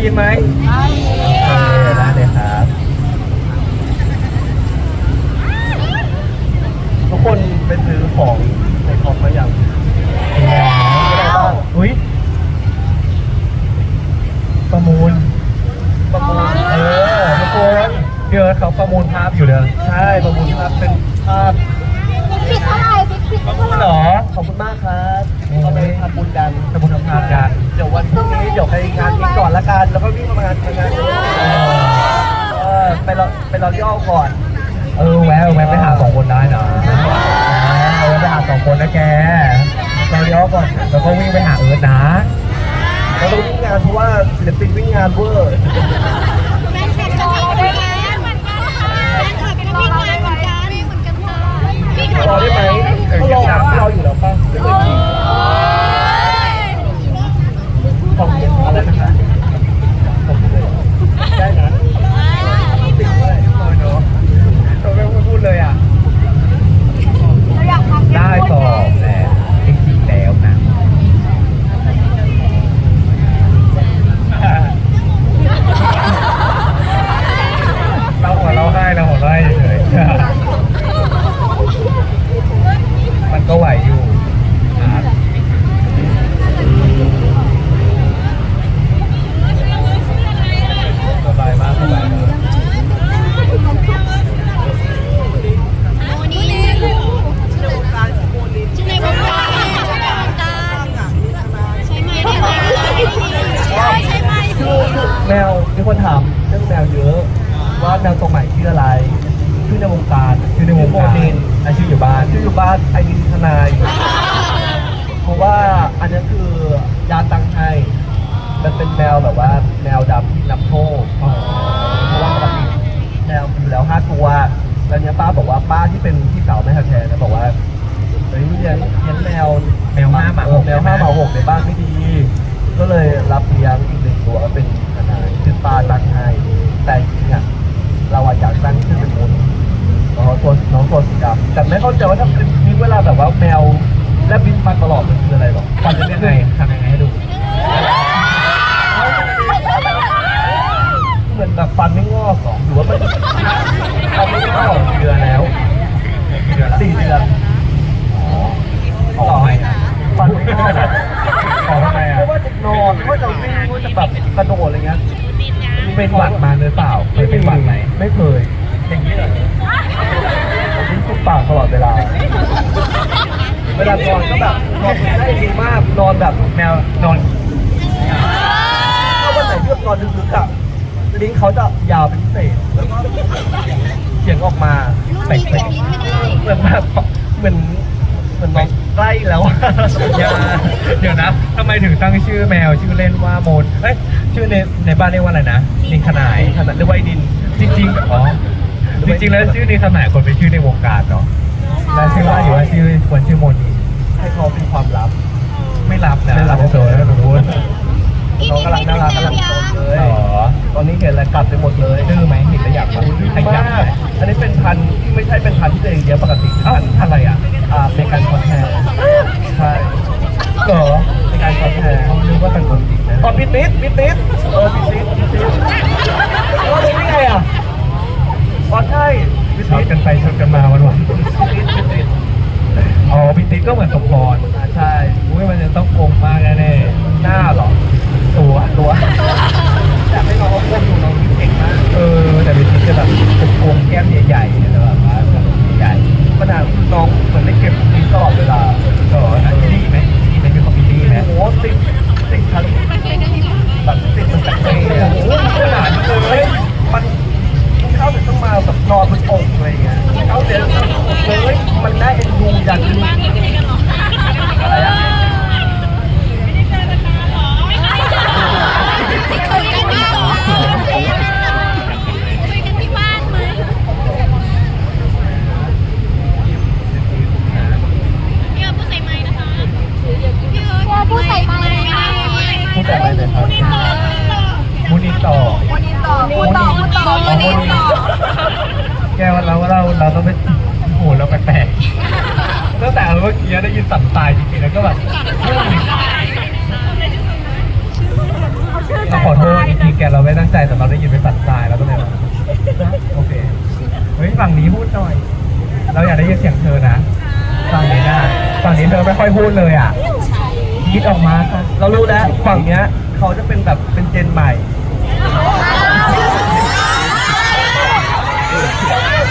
đi với máy เป็นลอรีออลก่อน เออแวะแวะไปหาสองคนได้นะเออไปหาสองคนนะแกลอรีออลก่อนแล้วก็วิ่งไปหาเอิร์ธนะแล้วต้องวิ่งงานเพราะว่าศิลปินวิ่งงานเวอร์แฟนคลับจะไหมือนกันแฟนคลัวิ่งงานเหอนกันวิ่เหมือนกันค่ะงรอได้ไหมเขารอเราอยู่แล้วป่ะขอบคุณอะไรนะ เป็นแมวแบบว่าแมวดำที่นำโชคเพราะว่าปกติแมวมีอยู่แล้วห้าตัว แล้วเนี้ยป้าบอกว่าป้าที่เป็นพี่สาวแม่แท้ๆนะบอกว่าเฮ้ยเลี้ยงเลี้ยงแมวแมวห้าหมาหกแมวห้าหมาหกในบ้านไม่ดี ก็เลยรับเลี้ยงอีกหนึ่งตัวเป็นทนายคือป้าตั้งให้แต่จริงอะเราอยากตั้งชื่อเป็นมุนน้องตัวน้องตัวสีดำแต่ไม่เข้าใจว่าถ้าเป็นมีเวลาแบบว่าแมวและบินมาตลอดมันคืออะไรหรอฟันจะเป็นยังไงทำยังไงให้ดู เหมือนแบบฟันไม่งอกหรอหรือว่ามันฟันไม่งอกกี่เดือนแล้ว กี่เดือนละ สี่เดือน อ๋อทำไมอะ ฟันไม่งอก อ๋อทำไมอะ ไม่ว่าจะนอนไม่ว่าจะวิ่งไม่ว่าจะแบบกระโดดอะไรเงี้ย เป็นหวัดมาหรือเปล่าเคยเป็นหวัดไหม ไม่เคย อย่างนี้เหรอ ลิ้นจุกปากตลอดเวลา เวลานอนก็แบบนอนได้ดีมาก นอนแบบแมวนอนถ้าวันไหนที่แบบนอนลึกๆอะลิ้นเขาจะยาวเป็นพิเศษแล้วก็เสียงออกมาลูกมีแต่ลิ้นไม่ได้เหมือนแบบเหมือนเหมือนนอนใกล้แล้วอะอย่าเดี๋ยวนะทำไมถึงตั้งชื่อแมวชื่อเล่นว่าโมนเอ้ยชื่อในในบ้านเรียกว่าอะไรนะนิงขนายขนาดเรียกว่าไอ้ดินจริงๆอ๋อจริงๆแล้วชื่อนิงขนายคนเป็นชื่อในวงการเนาะแล้วชื่อว่าอยู่ว่าชื่อควรชื่อโมนีให้เขาเป็นความลับ ไม่รับนะ ไม่รับ โซนแล้วหนูพูด น้องกำลังน่ารักกำลังโตเลยอ๋อตอนนี้เห็นอะไรกัดไปหมดเลยดื้อไหมเห็นแล้วอยากมาขยัมาบไหมกอันนี้เป็นพันธุ์ที่ไม่ใช่เป็นพันธุ์ที่ตัวเองเลี้ยงปกติเอ้าพันธุ์อะไรอะ อ่าเมกันคอนแทร์ใช่เหรอเมกันคอนแทร์เขานึกว่าเป็นคนจริงนะอ๋อพิติสพิติสเออพิติสพิติสว่าเป็นยังไงอะอ๋อใช่พิช็อติตสกันไปช็อตกันมาวันวันพิติสพิติสๆอ๋อพี่ติ๊กก็เหมือนสมพร อ่าใช่ อุ้ยมันจะต้องโกงมากแน่ หน้าเหรอ ๆตัว ตัวอยากให้น้องเขาโคตรดูน้องยิ้มเก่งมาก เออแต่พี่ติ๊กจะแบบโกงแก้มใหญ่ๆแต่แบบว่าแบบใหญ่ ปัญหาคือน้องเหมือนได้เก็บลิ้นตลอดเวลา ๆก็อันนี้ไหมนี่ไหมมีคอมพิวตี้ไหม โอ้โหติดติดทั้งแบบติดมันจากเซ่อะโอ้โหขนาดนี้เลยมันกินข้าวเสร็จต้องมาแบบนอนบนอกอะไรอย่างเงี้ยกินข้าวเสร็จแล้วเลยมันน่าเอ็นดูอย่างหนึงอะไรอะ คุยกันที่สองคุยกันที่บ้านไหมพี่เอ๋ผู้ใส่ไม้นะคะพี่เอ๋ผู้ใส่ไม้ไม่ได้ พูดแต่อะไรเลยครับ มูนิต่อ มูต่อมูต่อมูต่อมูต่อ แกว่าเราเราเราต้องไปโอ้โหเราแปลกๆ ตั้งแต่เมื่อกี้ได้ยินสับตายจริงๆแล้วก็แบบเราขอโทษจริงๆแกเราไม่ตั้งใจแต่เราได้ยินเป็นสับตายแล้วก็เลยแบบโอเคเฮ้ยฝั่งนี้พูดหน่อย เราอยากได้ยินเสียงเธอนะฝั่งนี้ได้ฝั่งนี้เธอไม่ค่อยพูดเลยอะคิดออกมาค่ะเรารู้แล้วฝั่งเนี้ย เขาจะเป็นแบบเป็นเจนใหม่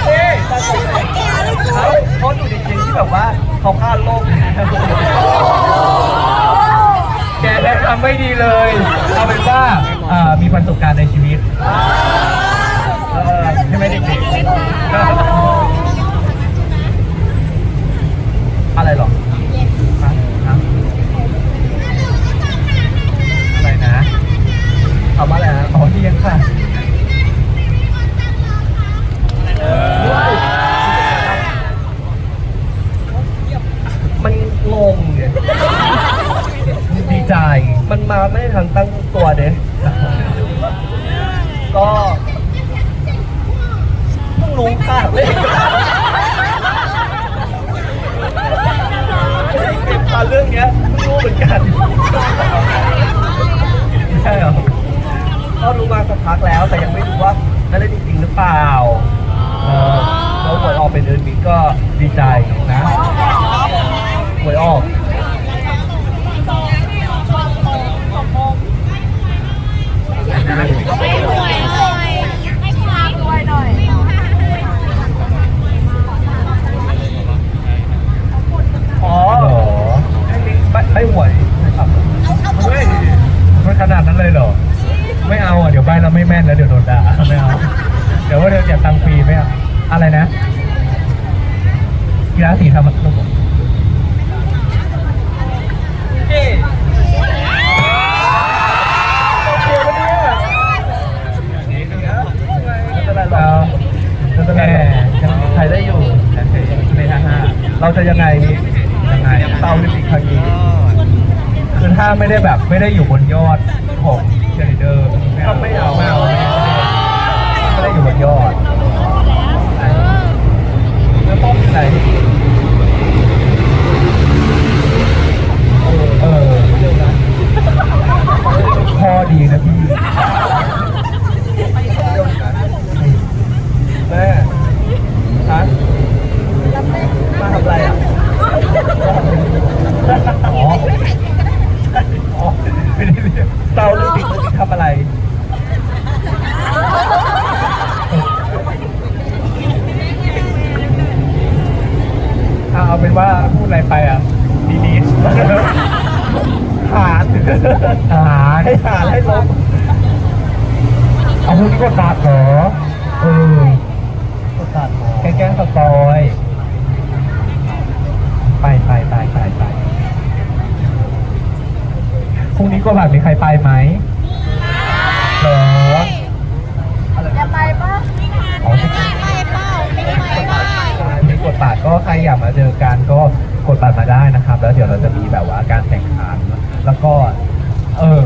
เฮ้ยเขาเขาอยู่ในเจนที่แบบว่าเขาฆ่าโลก แก ได้ทำไม่ดีเลย เอาเป็นว่าอ่ามีประสบการณ์ในชีวิตใช่ไหมเด็กอะไรหรอๆครับครับอะไรนะทำอะไรนะขอเที่ยงค่ะ มันงงเนี่ย ดีใจ มันมาไม่ ทันตั้งตัวเด้ก็เพิ่งรู้ค่ะเลยเก็บตาเรื่องเนี้ยเพิ่งรู้เหมือนกันใช่เหรอก็รู้มาสักพักแล้ว แต่ยังไม่รู้ว่าจะได้จริงๆหรือเปล่าเออแล้วหวยออกไปเดือนนี้ก็ดีใจนะหวยออก ไม่หวยเลยให้ความรวยหน่อยอ๋ออ๋อให้ลิงก์ใบหวยนะครับเฮ้ยมันขนาดนั้นเลยเหรอ ไม่เอาอะเดี๋ยวใบเราไม่แม่นแล้วเดี๋ยวโดนด่าไม่เอาเดี๋ยวว่าเดี๋ยวเสียตังค์ฟรีไม่เอาอะไรนะกีฬาสีทำมันต้อง เฮ้โอเคปะเนี่ยไม่เป็นไรหร เรา อก จะ แต่ยังใช้ได้อยู่ในห้าห้าเราจะยังไงยังไงเตาลิปิกครั้งนี้คือถ้าไม่ได้แบบไม่ได้อยู่บนยอดของเชลิเดอร์ไม่เอาไม่เอาไม่เอาไม่ได้อยู่บนยอดแล้วต้องไหนเออข้อดีนะพี่ แม่ฮะมาทำอะไรอะ อ๋ออ๋อไม่ได้เรียน เตาลิมปิกลิมปิกทำอะไร อะเอาเป็นว่าพูดอะไรไปอะดีดี หาร หาให้หารให้ลบเอาพูดที่กดบาทเหรอเออกดตัดแก้งสปอย ไปไปไปไปไปพรุ่งนี้กดบาทมีใครไปไหมเหรอจะไปปะอ๋อไปเปล่าไม่ไปป่ะมีกดบัตรก็ใครอยากมาเจอกันก็กดบัตรมาได้นะครับ แล้วเดี๋ยวเราจะมีแบบว่าการแข่งขันแล้วก็ เออ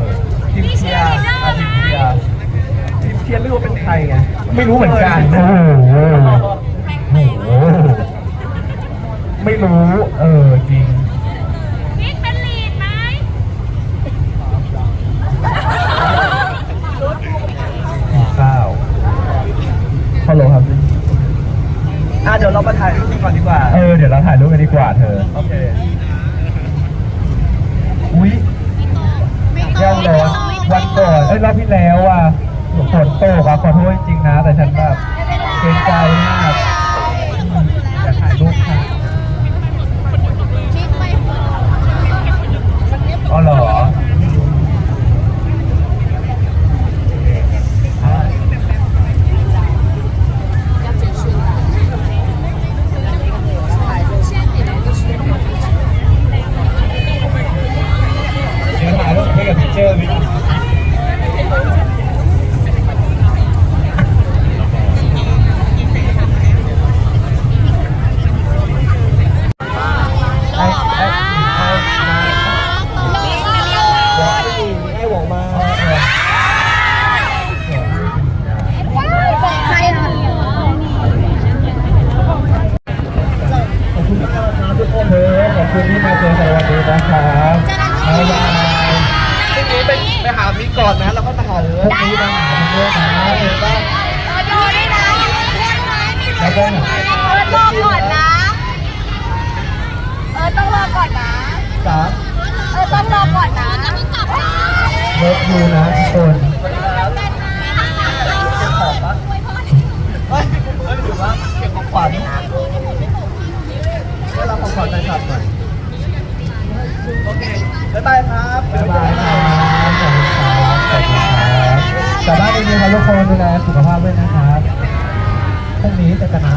ทีมเชียร์อาทีมเชียร์ทีมเชี ยร์ไม่รู้ว่าเป็นใครไงไม่รู้เหมือนกันโอ้โหโอ้โหไม่รู้ เออจริงบิ๊กเป็นลีดไหมข้าวฮัลโหลครับอะเดี๋ยวเรามาถ่ายรูปกันก่อนดีกว่า เออเดี๋ยวเราถ่ายรูปกันดีกว่าเธอ โอเค อุ้ยยังร้อนวันก่อนเอ้ยรอบที่แล้วอะ ฝนตกอะขอโทษจริงๆนะ แต่ฉันแบบเกรงใจมากอืมอยากถ่ายรูปค่ะ บิ๊กไป อ๋อเหรอเดี๋ยวถ่ายรูปให้กับพิเจอร์วิไอ้ไอ้ไอ้ไอ้ ไอ้ หวงมาบอกใครอะขอบคุณมากครับทุกคนเลยขอบคุณที่มาเจอในวันนี้นะครับบ๊ายบายพรุ่งนี้ไปไปหามิกก่อนนะแล้วก็มาหาเลยพรุ่งนี้มาหาเพื่อนๆนะเห็นป่ะเออดูด้วยนะเพื่อนไหมมีแล้วก็เออรอก่อนนะ เออต้องรอก่อนนะสามเออต้องรอก่อนนะจะเพิ่งกลับนะเลิฟยูนะทุกคนเก็บของปะเฮ้ยเฮ้ยถือว่าเก็บของขวัญได้รับของขวัญแฟนคลับหน่อยโอเคบ๊ายบายครับบ๊ายบายครับขอบคุณครับขอบคุณครับกลับบ้านดีๆครับทุกคนดูแลสุขภาพด้วยนะครับพรุ่งนี้เจอกันนะ